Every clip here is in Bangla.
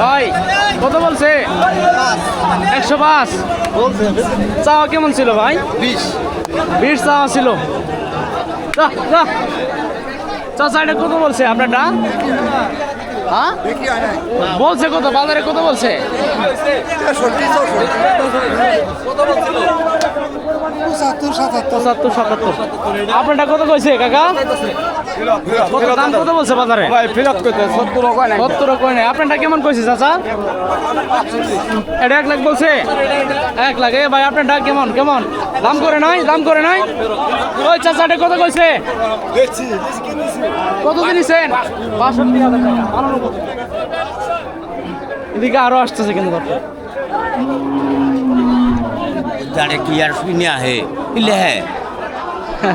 ভাই কত বলছে? একশো পাঁচ। চাওয়া কেমন ছিল ভাই? বিশ। বিশ চাওয়া ছিল। যা, যা। চাচা এটা কত বলছে আপনারটা? হ্যাঁ? বলছে কত? বাজারে কত বলছে? পঁচাত্তর সাতাত্তর। আপনারটা কত কইছে কাকা? কত দাম কত বলছে বাজারে? ভাই ফিরত কয় কয় আপনারটা কেমন কইছে চাচা? এটা এক লাখ বলছে। এক লাখ। এ ভাই আপনারটা কেমন কেমন? দাম করে নাই দাম করে নাই? ওই চাচাটা কত কইছে? কত দিয়েছেন বাষট্টি হাজার টাকা। এদিকে আরও আসতেছে কিন্তু। যারে কি আর শুনে আহে ইলে হ্যাঁ,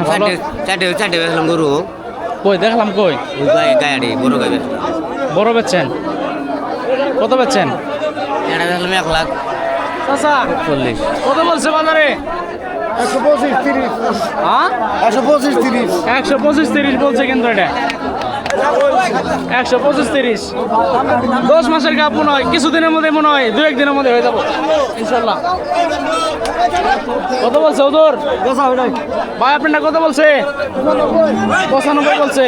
ভালো। চাটে চাটে চাটে গরু। কই দেখলাম কই? গায়ে বড় গায়ে বড় বেচছেন? কত বেচছেন? এটা বেসলাম এক লাখ। চাচা চল্লিশ কত বলছে বাজারে? একশো পঁচিশ তিরিশ। হ্যাঁ? একশো পঁচিশ তিরিশ। একশো পঁচিশ তিরিশ বলছে কিন্তু এটা। একশো পঁচিশ তিরিশ। দশ মাসের গাপ মনে হয় কিছুদিনের মধ্যে মনে হয় দু একদিনের মধ্যে হয়ে যাব। ইনশাল্লাহ কত বলছে ওদর ভাই আপনারটা কত বলছে? পঁচানব্বই বলছে।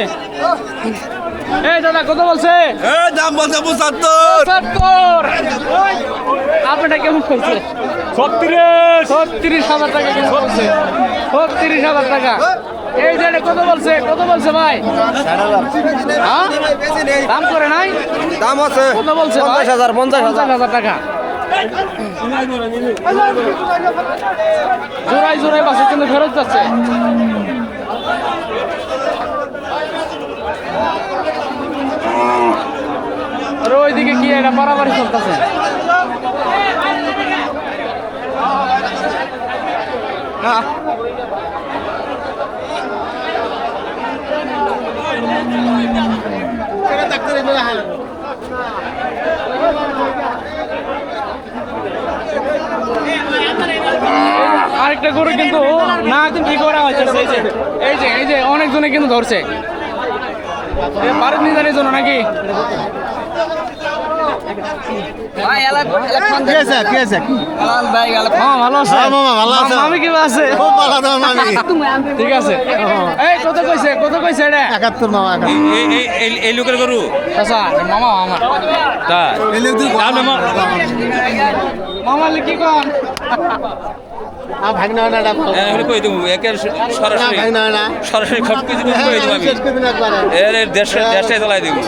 এই দাদা কত বলছে? দাম বলছে পঁচাত্তর। সত্তর আপনারটা কেমন করছে ছত্রিশ। ছত্রিশ হাজার টাকা কেমন বলছে? ছত্রিশ হাজার টাকা। এই যে কত বলছে? কত বলছে ভাই? হ্যাঁ? দাম করে নাই? দাম আছে। কত বলছে? পঞ্চাশ হাজার পঞ্চাশ হাজার। টাকা। বাসে কিন্তু ফেরত যাচ্ছে। আর ওইদিকে কি এটা বাড়াবাড়ি চলতেছে? আরেকটা গরু কিন্তু না কি করা হয়েছে এই যে এই যে এই যে অনেকজনে কিন্তু ধরছে। ভারত নিজের জন্য নাকি? কি আছে কি আছে? হ্যাঁ হ্যাঁ, মামা। কি এই মামা লোকের গরু? আচ্ছা মামা তুই মামা লিখি কোন? সরাসরি। সব কিছু এর দেড়শো দেড়শায় তোলাই দেবো।